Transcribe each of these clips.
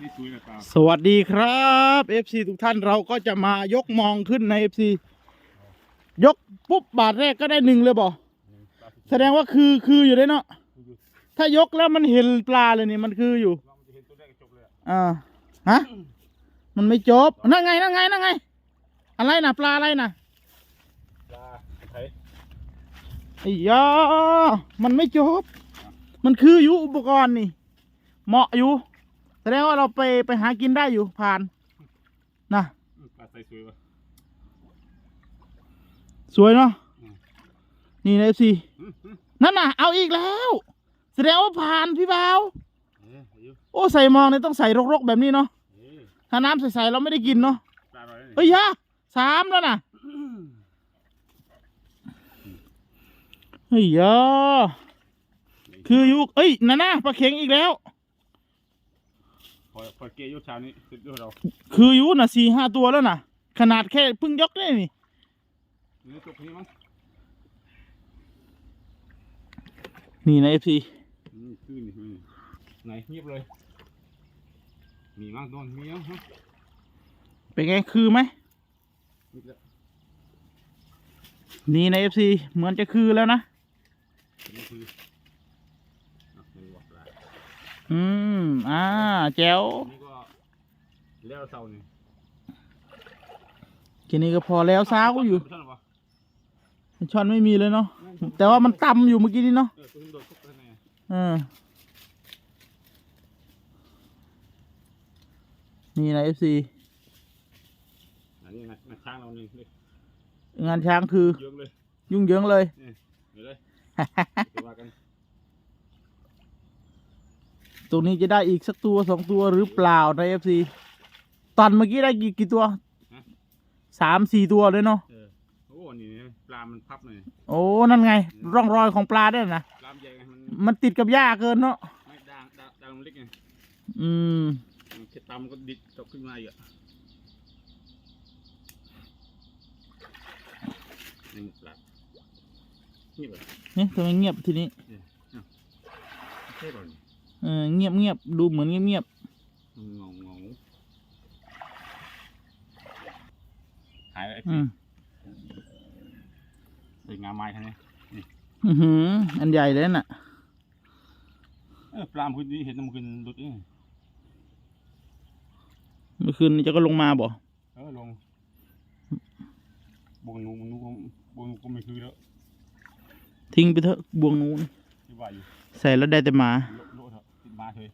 นี่สวยนะตาสวัสดีครับ FC ทุกท่านเราก็จะมายกมองขึ้นใน FC ยกปุ๊บบาทแรกก็ได้หนึ่งเลยบ่แสดงว่าคือคืออยู่ได้เนาะถ้ายกแล้วมันเห็นปลาเลยนี่มันคืออยู่ลองมันจะเห็นตัวแรกจบเลยอะอ่าฮะมันไม่จบนั่นไงนั่นไงนั่นไง อะไรนะปลาอะไรนะปลาไทยไอ้ยามันไม่จบ มันคืออยู่อุปกรณ์นี่ เหมาะอยู่ แสดงว่าเราไปไปหากินได้อยู่ผ่าน นะอืมปลาไทยสวยวะ สวยเนาะอืม นี่นะเอฟซีอืมอืมนั่นน่ะ เอาอีกแล้ว แสดงว่าผ่านพี่บ่าวเอ๊ะอายุโอ้ใส่มองเนี่ยต้องใส่รกๆแบบนี้เนาะเอ๊ะถ้าน้ำใสๆเราไม่ได้กินเนาะปลาอะไรเนี่ยเฮ้ยฮะสามแล้วนะเฮ้ยยาคืออยู่เอ้ยนั่นนะปลาเข็งอีกแล้ว พอพอเกยยกเช้านี้สุดยอดเราคืออยู่น่ะสี่ห้าตัวแล้วน่ะ ขนาดแค่เพิ่งยกได้นี่นี่จบนี้มั้งนี่นะเอฟซีอืมคือนี่อืมไหนเงียบเลย มีมั้งโดนมีมั้งฮะเป็นไงคือไหมมีแล้วนี่นะเอฟซีเหมือนจะคือแล้วนะนี่คืออะนี่บอกปลา อืม อ่า แจ๋วนี่ก็แล้วเสานี่ทีนี้ก็พอแล้วสาวอยู่ไม่ใช่หรอวะช่อนไม่มีเลยเนาะ แต่ว่ามันต่ำอยู่เมื่อกี้นี้เนาะเออตัวนี้โดนทุบไปไหนเออนี่นะเอฟซีอันนี้นะนะช้างเรานี่เลยงานช้างคือเยอะเลย ยุ่งเหยิงเลย เดี๋ยวเลย เดี๋ยวว่ากัน ตรงนี้จะได้อีกสักตัวสองตัวหรือเปล่าในเอฟซีตอนเมื่อกี้ได้กี่กี่ตัวสามสี่ตัวเลยเนาะเออโอ้นี่ปลา มันพับเลยโอ้นั่นไง ร่องรอยของปลาด้วยนะปลามันใหญ่ไงมันมันติดกับหญ้าเกินเนาะไม่ด่างด่างด่างมันเล็กไงอืมมันแค่ตำมันก็ดิดตกขึ้นมาอีกอะนี่มันปลานี่แบบเนี่ยทำไมเงียบทีนี้เท่หรอนี่ เออเงียบเงียบดูเหมือนเงียบเงียบมันงงงงหายไปไอ้อืพี่มใส่งาไม้ท่านนี้อื้อหือ อันใหญ่เลยน่ะเออปลาเมื่อคืนนี้เห็นเมื่อคืนหลุดเองเมื่อคืนนี้จะก็ลงมาบ่เออลงบวงนูบวงนูก็บวงนูก็ไม่คือแล้วทิ้งไปเถอะบวงนู้นที่ว่าอยู่ใส่แล้วได้แต่หมาโลโล เถอะ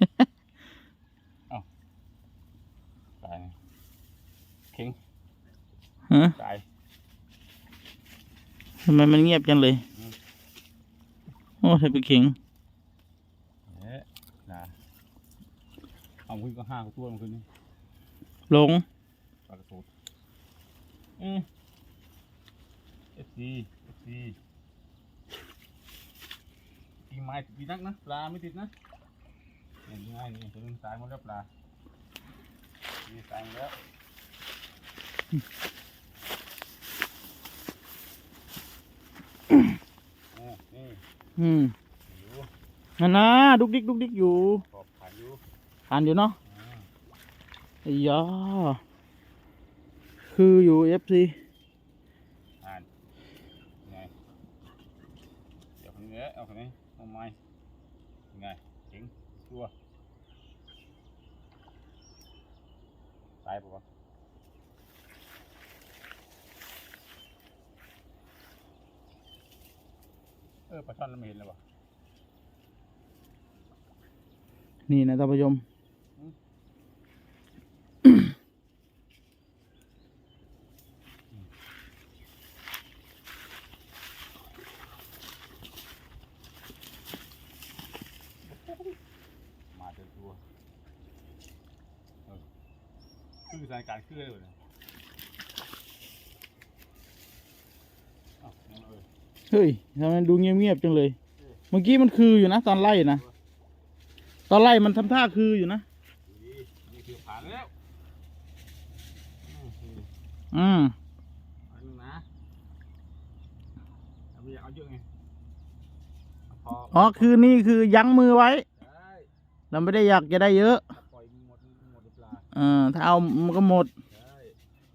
ติดมาเฉยเอ้าตายนะเข่งฮะตายทำไมมันเงียบจังเลยอืมโอ้ใส่ไปเข่งเอ๊ะนะเอาขึ้นก็ห้าตัวมันขึ้นนี่ลงปลากระสูดเอ๊ะเอฟซีเอฟซีกิ่ง ไม้ติดนักนะปลาไม่ติดนะนี่ง่ายนี่ตัวนึงตายหมดแล้วปลานี่ตายหมดแล้วอ่านี่อืมอยู่นั่นนะดุกดิกดุกดิกอยู่ขอบผ่านอยู่อ่านอยู่เนาะอ่าไอ้ยาคืออยู่เอฟซี อ่านไงเดี๋ยวคนนี้เอาคนนี้เอาไม้ ไงเจ๋งชัวตายปะวะเออปลาช่อนเราไม่เห็นเลยวะนี่นะท่านผู้ชม มาเต็มตัวเออคือสถานการณ์คืออะไรวะเนี่ยอ้าวนั่นเลยเฮ้ยทำไมดูเงียบๆจังเลย เมื่อกี้มันคืออยู่นะ ตอนไล่นะ ตอนไล่มันทำท่าคืออยู่นะนี่นี่คือผ่านแล้ว อืมอืมอืมอันนึงนะเอาไม่อยากเอาเยอะไงเอาพออ๋อคือนี่คือยั้งมือไว้ได้ เราไม่ได้อยากจะได้เยอะปล่อยเออถ้าเอามันก็หมดใช่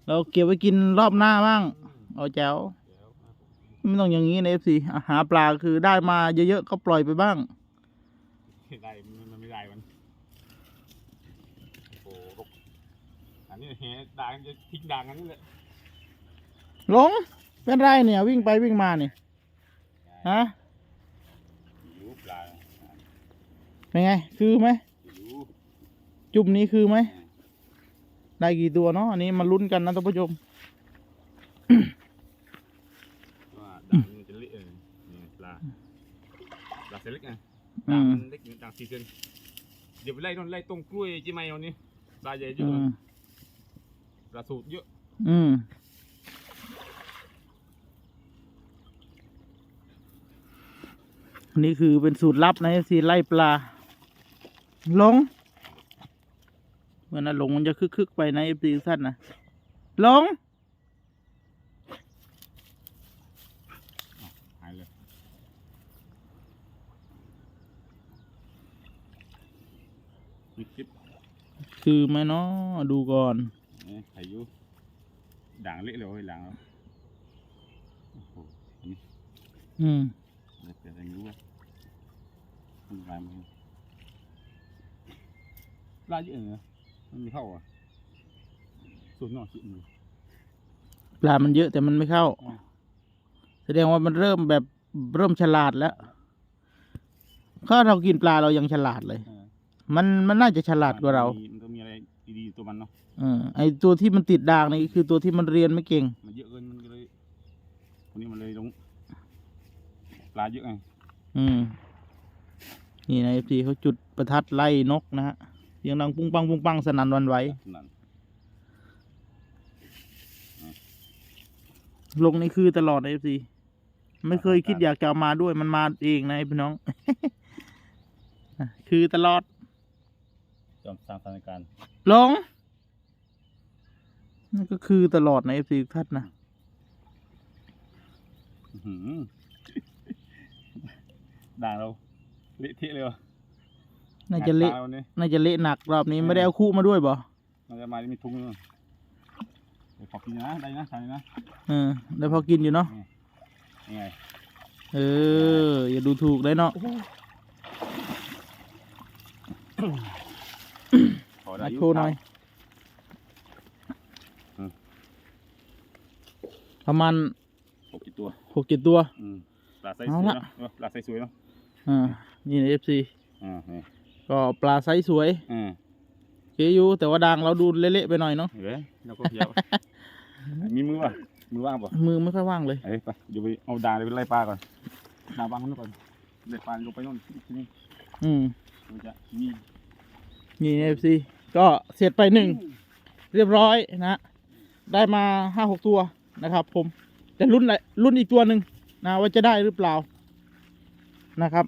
เราเก็บไว้กินรอบหน้าบ้างเอาแจ๋วเดี๋ยวครับผมไม่ต้องอย่างนี้ในเอฟซีหาปลาคือได้มาเยอะๆก็ปล่อยไปบ้างได้มันมันไม่ได้มันโอ้โหรกอันนี้แหด่างจะทิ้งด่างอันนี้แหละหลงเป็นไรเนี่ย วิ่งไปวิ่งมาเนี่ยฮะ หิวปลา เป็นไง คือไหมหิวจุ่มนี้คือไหม ได้กี่ตัวเนาะ อันนี้มาลุ้นกันนะท่านผู้ชมว่าด่างมันจะเละเออนี่ปลาปลาเซเล็กไงอืด่างมมันเล็กด่างสี่เซนเดี๋ยวไปไล่นนไล่ตรงกล้วยจีไมเอานี่ปลาใหญ่เยอือะมปลาสูตรเยอะ อืมอันนี้คือเป็นสูตรลับนะสีไล่ปลาห ลงเมื่อนั้นหลงมันจะคึกๆไปนะเอฟซีสั้นนะหลงหายเลยมีคลิปคือไหมเนาะดูก่อนนี่ไข่อยูด่างเละเลยเว้ยหลังเราโอ้โหอันนี้อืมอะไรเกิดอะไรไม่รู้อะมันลายมัน ลายเยอะเลยมันไม่เข้าอะสูตรนอกสูตรมือปลามันเยอะแต่มันไม่เข้าอ่าแสดงว่ามันเริ่มแบบเริ่มฉลาดแล้วถ้าเรากินปลาเรายังฉลาดเลยเออมันมันน่าจะฉลาดกว่าเรา มันก็มีอะไรดีๆอยู่ตัวมันเนาะเออไอตัวที่มันติดด่างนี่คือตัวที่มันเรียนไม่เก่ง มันเยอะเกินมันก็เลยคนนี้มันเลยลงปลาเยอะไงอืมนี่นะเอฟซีเขาจุดประทัดไล่นกนะฮะเสียงดังปุ้งปังปุ้งปังสนั่นหวันไหวนั่นลงนี่คือตลอดนะเอฟซีไม่เคยคิดอยากจะเอามาด้วยมันมาเองนะไอ้พี่น้อง คือตลอดจอมสร้างสถานการณ์ลงนั่นก็คือตลอดนะเอฟซีท่านนะอื้อหือด่างเราเละเทะเลยวะ น่าจะเละงานปาวันนี้น่าจะเละหนักรอบนี้ไม่ได้เอาคู่มาด้วยบ่มันจะมาที่มีทุงเลยเดี๋ยวขอกินนะได้นะทานเลยนะเออได้พอกินอยู่เนาะนี่ไงเออ อย่าดูถูกเลยเนาะขอได้มาอยู่โชว์หน่อยอืมประมาณหกกี่ตัวหกเจ็ดตัวอืมปลาไซส์เอาสวยละเนาะเออปลาไซส์สวยเนาะอ่านี่ในเอฟซีอ่านี่ ก็ปลาไซส์สวยอ่าเกอยู่แต่ว่าดังเราดูเละๆไปหน่อยเนาะเห็นไหมเราก็เพียว มีมือป่ะมือว่างป่ะมือไม่ค่อยว่างเลย เอ้ยไปเดี๋ยวไปเอาด่างไปไล่ปลาก่อนด่างวางมันไว้ก่อนไล่ปลาลงไปโน่นที่นี่อืมมันจะมีนี่ในเอฟซีก็เสร็จไปหนึ่งเรียบร้อยนะ ได้มาห้าหกตัวนะครับ ผมแต่รุ่นไหนรุ่นอีกตัวหนึ่งนะว่าจะได้หรือเปล่านะครับ